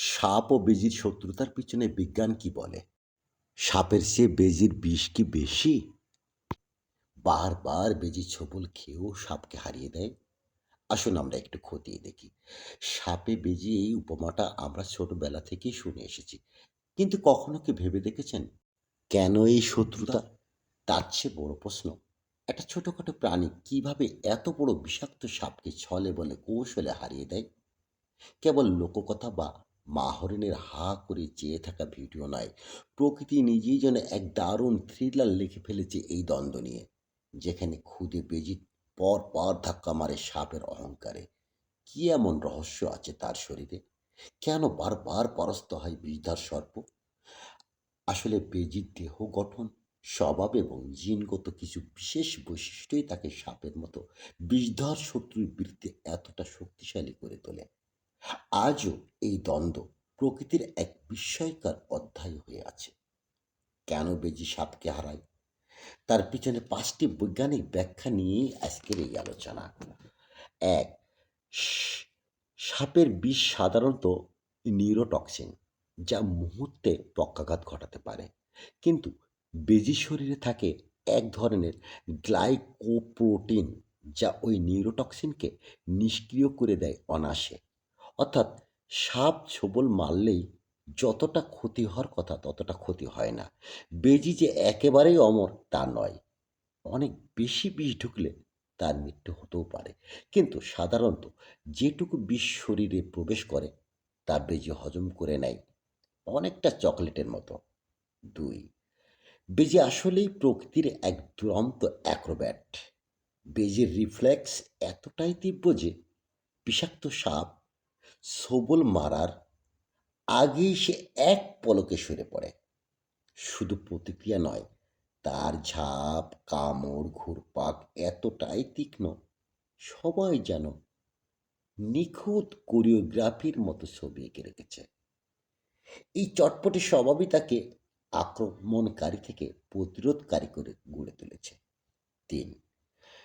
সাপ ও বেজির শত্রুতার পিছনে বিজ্ঞান কি বলে? সাপের চেয়ে বেজির বিষ কি বেশি? বারবার বেজি ছবল খেয়েও সাপকে হারিয়ে দেয়? আসুন আমরা একটু খতিয়ে দেখি। সাপে বেজি এই উপমাটা আমরা ছোটবেলা থেকেই শুনে এসেছি। কিন্তু কখনো কি ভেবে দেখেছেন? কেন এই শত্রুতা? তার চেয়ে বড় প্রশ্ন, একটা ছোটখাটো প্রাণী কীভাবে এত বড় বিষাক্ত সাপকে ছলে বলে কৌশলে হারিয়ে দেয়? কেবল লোককথা বা মা হরিণের হা করে চেয়ে থাকা ভিডিও নয়, প্রকৃতি নিজেই যেন এক দারুণ থ্রিলার লিখে ফেলেছে এই দ্বন্দ্ব নিয়ে, যেখানে খুদে বেজিত পর পর ধাক্কা মারে সাপের অহংকারে। কি এমন রহস্য আছে তার শরীরে? কেন বারবার পরাস্ত হয় বিষধার সর্প? আসলে বেজির দেহ গঠন, স্বভাব এবং জিনগত কিছু বিশেষ বৈশিষ্ট্যই তাকে সাপের মতো বিষধর শত্রুর বিরুদ্ধে এতটা শক্তিশালী করে তোলে। আজও এই দ্বন্দ্ব প্রকৃতির এক বিস্ময়কর অধ্যায় হয়ে আছে। কেন বেজি সাপকে হারায়? তার পিছনে পাঁচটি বৈজ্ঞানিক ব্যাখ্যা নিয়েই আজকের এই আলোচনা। এক সাপের বিষ সাধারণত নিউরোটক্সিন, যা মুহূর্তে পক্ষাঘাত ঘটাতে পারে। কিন্তু বেজির শরীরে থাকে এক ধরনের গ্লাইকোপ্রোটিন, যা ওই নিউরোটক্সিনকে নিষ্ক্রিয় করে দেয় অনাসে অর্থাৎ সাপ ছোবল মারলেই যতটা ক্ষতি হওয়ার কথা ততটা ক্ষতি হয় না। বেজি যে একেবারেই অমর তা নয়। অনেক বেশি বিষ ঢুকলে তার মৃত্যু হতেও পারে। কিন্তু সাধারণত যেটুকু বিষ শরীরে প্রবেশ করে, তা বেজি হজম করে নেয়। অনেকটা চকলেটের মতো। দুই, বেজি আসলেই প্রকৃতির এক দুরন্ত অ্যাক্রোব্যাট। বেজির রিফ্লেক্স এতটাই তীব্র যে, বিষাক্ত সাপ সবল মারার আগেই সে এক পলকে সরে পড়ে। শুধু প্রতিক্রিয়া নয়, তার ঝাঁপ, কামড়, ঘুরপাক এতটাই তীক্ষ্ণ, সবাই যেন নিখুঁত কোরিওগ্রাফির মতো ছবি এঁকে রেখেছে। এই চটপটে স্বভাবই তাকে আক্রমণকারী থেকে প্রতিরোধকারী করে গড়ে তুলেছে। তিন,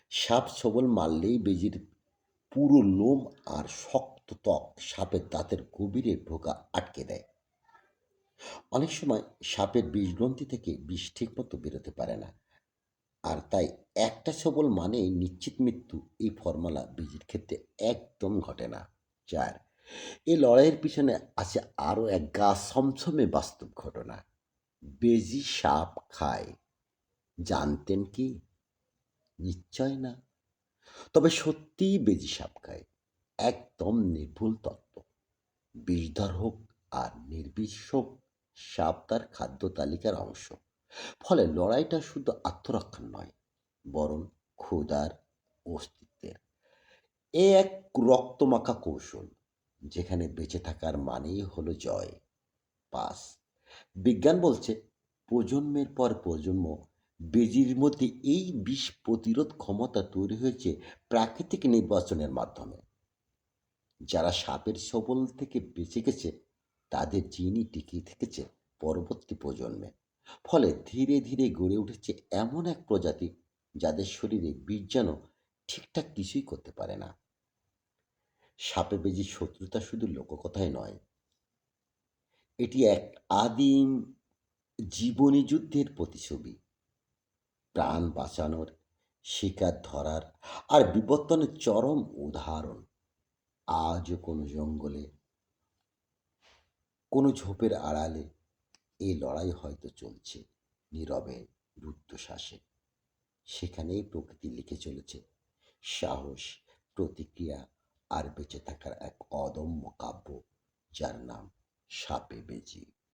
সাপ সবল মারলেই বেজির পুরো লোম আর শক্ত ত্বক সাপের দাঁতের গভীরে ঢোকা আটকে দেয়। অনেক সময় সাপের বিষগ্রন্থি থেকে বিষ ঠিকমতো বেরোতে পারে না। আর তাই একটা সবল মানেই নিশ্চিত মৃত্যু এই ফর্মুলা বীজের ক্ষেত্রে একদম ঘটে না। চার এই লড়াইয়ের পিছনে আছে আরও এক গা সমসমে বাস্তব ঘটনা। বেজি সাপ খায়। জানতেন কি? নিশ্চয় না। তবে সত্যিই বেজি সাপ খায়। একদম নির্ভুল তত্ত্ব। বিষধর হোক আর নির্বিষ হোক, সাপ তার খাদ্য তালিকার অংশ। ফলে লড়াইটা শুধু আত্মরক্ষার নয়, বরং ক্ষুধার অস্তিত্বের। এ এক রক্তমাখা কৌশল, যেখানে বেঁচে থাকার মানেই হলো জয়, পাস। বিজ্ঞান বলছে, প্রজন্মের পর প্রজন্ম বেজির মধ্যে এই বিষ প্রতিরোধ ক্ষমতা তৈরি হয়েছে প্রাকৃতিক নির্বাচনের মাধ্যমে। যারা সাপের সবল থেকে বেঁচে গেছে, তাদের জিনই টিকিয়ে থেকেছে পরবর্তী প্রজন্মে। ফলে ধীরে ধীরে গড়ে উঠেছে এমন এক প্রজাতি যাদের শরীরে বীজ যেন ঠিকঠাক কিছুই করতে পারে না। সাপে বেজি শত্রুতা শুধু লোককথায় নয়, এটি এক আদিম জীবনী যুদ্ধের প্রতিছবি প্রাণ বাঁচানোর, শিকার ধরার আর বিবর্তনের চরম উদাহরণ। আজও কোনো জঙ্গলে, কোনো ঝোপের আড়ালে এই লড়াই হয়তো চলছে নীরবে রুদ্ধশ্বাসে। সেখানেই প্রকৃতি লিখে চলেছে, সাহস, প্রতিক্রিয়া আর বেঁচে থাকার এক অদম্য কাব্য যার নাম সাপে বেজি।